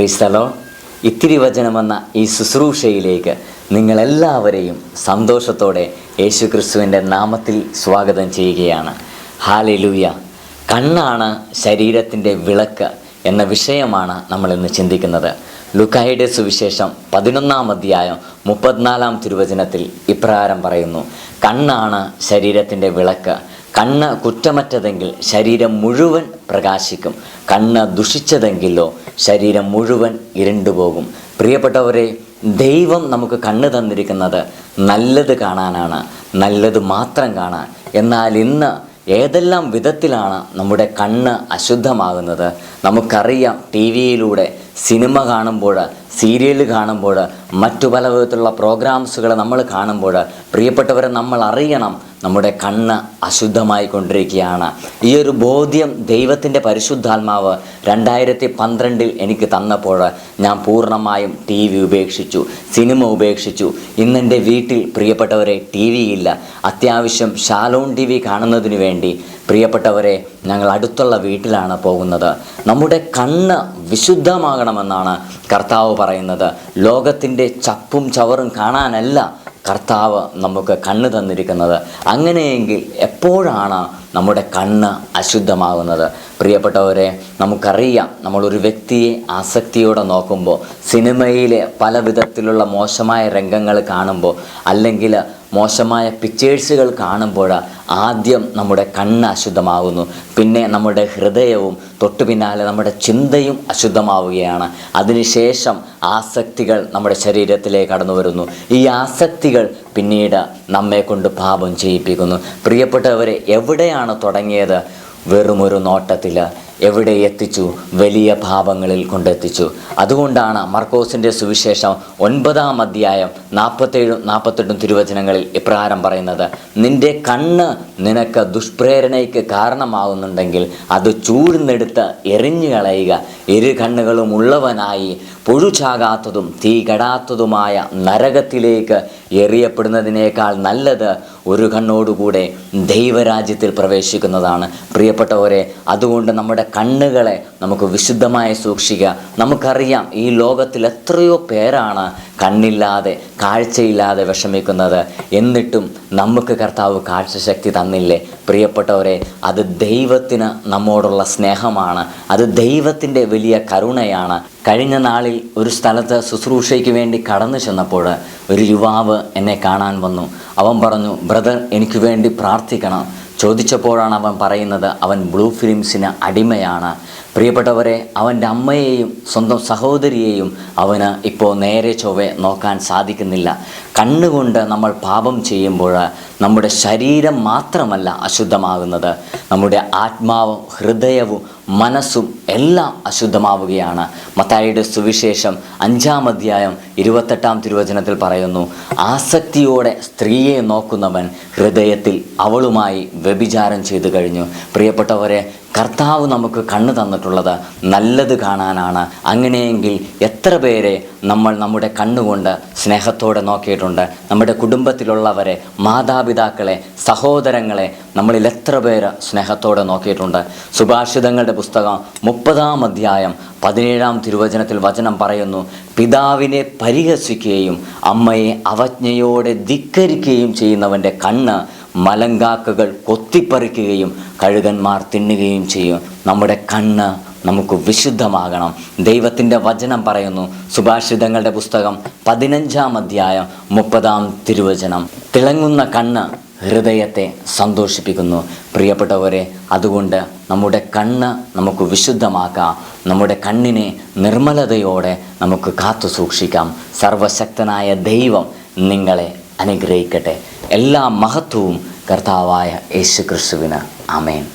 ക്രൈസ്തലോ ഇത്തിരി വചനമെന്ന ഈ ശുശ്രൂഷയിലേക്ക് നിങ്ങളെല്ലാവരെയും സന്തോഷത്തോടെ യേശു ക്രിസ്തുവിന്റെ നാമത്തിൽ സ്വാഗതം ചെയ്യുകയാണ്. ഹാലിലൂയ കണ്ണാണ് ശരീരത്തിന്റെ വിളക്ക് എന്ന വിഷയമാണ് നമ്മൾ ഇന്ന് ചിന്തിക്കുന്നത്. ലുക്കായുടെ സുവിശേഷം പതിനൊന്നാം അധ്യായം മുപ്പത്തിനാലാം തിരുവചനത്തിൽ ഇപ്രകാരം പറയുന്നു. കണ്ണാണ് ശരീരത്തിന്റെ വിളക്ക്. കണ്ണ് കുറ്റമറ്റതെങ്കിൽ ശരീരം മുഴുവൻ പ്രകാശിക്കും. കണ്ണ് ദുഷിച്ചതെങ്കിലോ ശരീരം മുഴുവൻ ഇരുണ്ടുപോകും പ്രിയപ്പെട്ടവരെ ദൈവം നമുക്ക് കണ്ണ് തന്നിരിക്കുന്നത് നല്ലത് കാണാനാണ് നല്ലത് മാത്രം കാണാൻ. എന്നാൽ ഇന്ന് ഏതെല്ലാം വിധത്തിലാണ് നമ്മുടെ കണ്ണ് അശുദ്ധമാകുന്നത്? നമുക്കറിയാം ടി വിയിലൂടെ സിനിമ കാണുമ്പോൾ സീരിയൽ കാണുമ്പോൾ മറ്റു പല വിധത്തിലുള്ള പ്രോഗ്രാംസുകൾ നമ്മൾ കാണുമ്പോൾ പ്രിയപ്പെട്ടവരെ നമ്മൾ അറിയണം നമ്മുടെ കണ്ണ് അശുദ്ധമായി കൊണ്ടിരിക്കുകയാണ്. ഈ ഒരു ബോധ്യം ദൈവത്തിന്റെ പരിശുദ്ധാത്മാവ് രണ്ടായിരത്തി പന്ത്രണ്ടിൽ എനിക്ക് തന്നപ്പോൾ ഞാൻ പൂർണമായും ടി വി ഉപേക്ഷിച്ചു സിനിമ ഉപേക്ഷിച്ചു. ഇന്നെന്റെ വീട്ടിൽ പ്രിയപ്പെട്ടവരെ ടി ഇല്ല അത്യാവശ്യം ഷാലോൺ ടി വി കാണുന്നതിന് വേണ്ടി പ്രിയപ്പെട്ടവരെ ഞങ്ങൾ അടുത്തുള്ള വീട്ടിലാണ് പോകുന്നത്. നമ്മുടെ കണ്ണ് വിശുദ്ധമാകണമെന്നാണ് കർത്താവ് പറയുന്നത്. ലോകത്തിന്റെ ചപ്പും ചവറും കാണാനല്ല കർത്താവ് നമുക്ക് കണ്ണ് തന്നിരിക്കുന്നത്. അങ്ങനെയെങ്കിൽ എപ്പോഴാണ് നമ്മുടെ കണ്ണ് അശുദ്ധമാകുന്നത്? പ്രിയപ്പെട്ടവരെ നമുക്കറിയാം നമ്മളൊരു വ്യക്തിയെ ആസക്തിയോടെ നോക്കുമ്പോൾ സിനിമയിലെ പല വിധത്തിലുള്ള മോശമായ രംഗങ്ങൾ കാണുമ്പോൾ അല്ലെങ്കിൽ മോശമായ പിക്ചേഴ്സുകൾ കാണുമ്പോൾ ആദ്യം നമ്മുടെ കണ്ണ് അശുദ്ധമാകുന്നു പിന്നെ നമ്മുടെ ഹൃദയവും തൊട്ടു പിന്നാലെ നമ്മുടെ ചിന്തയും അശുദ്ധമാവുകയാണ്. അതിനുശേഷം ആസക്തികൾ നമ്മുടെ ശരീരത്തിലേക്ക് കടന്നു വരുന്നു. ഈ ആസക്തികൾ പിന്നീട് നമ്മെ കൊണ്ട് പാപം ചെയ്യിപ്പിക്കുന്നു. പ്രിയപ്പെട്ടവരെ എവിടെയാണ് തുടങ്ങിയത്? വെറുമൊരു നോട്ടത്തിൽ എവിടെ എത്തിച്ചു? വലിയ പാപങ്ങളിൽ കൊണ്ടെത്തിച്ചു. അതുകൊണ്ടാണ് മർക്കോസിന്റെ സുവിശേഷം ഒൻപതാം അധ്യായം നാൽപ്പത്തേഴും നാൽപ്പത്തെട്ടും തിരുവചനങ്ങളിൽ ഇപ്രകാരം പറയുന്നത് നിന്റെ കണ്ണ് നിനക്ക് ദുഷ്പ്രേരണയ്ക്ക് കാരണമാകുന്നുണ്ടെങ്കിൽ അത് ചൂഴ്ന്നെടുത്ത് എറിഞ്ഞു കളയുക. ഇരു കണ്ണുകളും ഉള്ളവനായി പുഴുചാകാത്തതും തീ കെടാത്തതുമായ നരകത്തിലേക്ക് എറിയപ്പെടുന്നതിനേക്കാൾ നല്ലത് ഒരു കണ്ണോടുകൂടെ ദൈവരാജ്യത്തിൽ പ്രവേശിക്കുന്നതാണ്. പ്രിയപ്പെട്ടവരെ അതുകൊണ്ട് നമ്മുടെ കണ്ണുകളെ നമുക്ക് വിശുദ്ധമായി സൂക്ഷിക്കുക. നമുക്കറിയാം ഈ ലോകത്തിൽ എത്രയോ പേരാണ് കണ്ണില്ലാതെ കാഴ്ചയില്ലാതെ വിഷമിക്കുന്നത്. എന്നിട്ടും നമുക്ക് കർത്താവ് കാഴ്ചശക്തി തന്നില്ലേ? പ്രിയപ്പെട്ടവരെ അത് ദൈവത്തിന് നമ്മോടുള്ള സ്നേഹമാണ്. അത് ദൈവത്തിന്റെ വലിയ കരുണയാണ്. കഴിഞ്ഞ നാളിൽ ഒരു സ്ഥലത്ത് ശുശ്രൂഷയ്ക്ക് വേണ്ടി കടന്നു ചെന്നപ്പോൾ ഒരു യുവാവ് എന്നെ കാണാൻ വന്നു. അവൻ പറഞ്ഞു ബ്രദർ എനിക്ക് വേണ്ടി പ്രാർത്ഥിക്കണം. ചോദിച്ചപ്പോഴാണ് അവൻ പറയുന്നത് അവൻ ബ്ലൂ ഫിലിംസിന് അടിമയാണ്. പ്രിയപ്പെട്ടവരെ അവന്റെ അമ്മയെയും സ്വന്തം സഹോദരിയെയും അവന് ഇപ്പോൾ നേരെ ചൊവ്വെ നോക്കാൻ സാധിക്കുന്നില്ല. കണ്ണുകൊണ്ട് നമ്മൾ പാപം ചെയ്യുമ്പോൾ നമ്മുടെ ശരീരം മാത്രമല്ല അശുദ്ധമാകുന്നത്. നമ്മുടെ ആത്മാവും ഹൃദയവും മനസ്സും എല്ലാം അശുദ്ധമാവുകയാണ്. മത്തായിയുടെ സുവിശേഷം അഞ്ചാം അധ്യായം ഇരുപത്തെട്ടാം തിരുവചനത്തിൽ പറയുന്നു ആസക്തിയോടെ സ്ത്രീയെ നോക്കുന്നവൻ ഹൃദയത്തിൽ അവളുമായി വ്യഭിചാരം ചെയ്തു കഴിഞ്ഞു. പ്രിയപ്പെട്ടവരെ കർത്താവ് നമുക്ക് കണ്ണു തന്നിട്ടുള്ളത് നല്ലത് കാണാനാണ്. അങ്ങനെയെങ്കിൽ എത്ര പേരെ നമ്മൾ നമ്മുടെ കണ്ണുകൊണ്ട് സ്നേഹത്തോടെ നോക്കിയിട്ടുണ്ട്. നമ്മുടെ കുടുംബത്തിലുള്ളവരെ മാതാപിതാക്കളെ സഹോദരങ്ങളെ നമ്മളിൽ എത്ര പേര് സ്നേഹത്തോടെ നോക്കിയിട്ടുണ്ട്. സുഭാഷിതങ്ങളുടെ പുസ്തകം മുപ്പതാം അധ്യായം പതിനേഴാം തിരുവചനത്തിൽ വചനം പറയുന്നു പിതാവിനെ പരിഹസിക്കുകയും അമ്മയെ അവജ്ഞയോടെ ധിക്കരിക്കുകയും ചെയ്യുന്നവന്റെ കണ്ണ് മലങ്കാക്കകൾ കൊത്തിപ്പറിക്കുകയും കഴുകന്മാർ തിന്നുകയും ചെയ്യും. നമ്മുടെ കണ്ണ് നമുക്ക് വിശുദ്ധമാകണം. ദൈവത്തിന്റെ വചനം പറയുന്നു. സുഭാഷിതങ്ങളുടെ പുസ്തകം പതിനഞ്ചാം അധ്യായം മുപ്പതാം തിരുവചനം. തിളങ്ങുന്ന കണ്ണ് ഹൃദയത്തെ സന്തോഷിപ്പിക്കുന്നു. പ്രിയപ്പെട്ടവരെ അതുകൊണ്ട് നമ്മുടെ കണ്ണ് നമുക്ക് വിശുദ്ധമാക്കാം. നമ്മുടെ കണ്ണിനെ നിർമ്മലതയോടെ നമുക്ക് കാത്തു സൂക്ഷിക്കാം. സർവശക്തനായ ദൈവം നിങ്ങളെ അനുഗ്രഹിക്കട്ടെ. എല്ലാ മഹത്വവും കർത്താവായ യേശു ക്രിസ്തുവിന് അമേൻ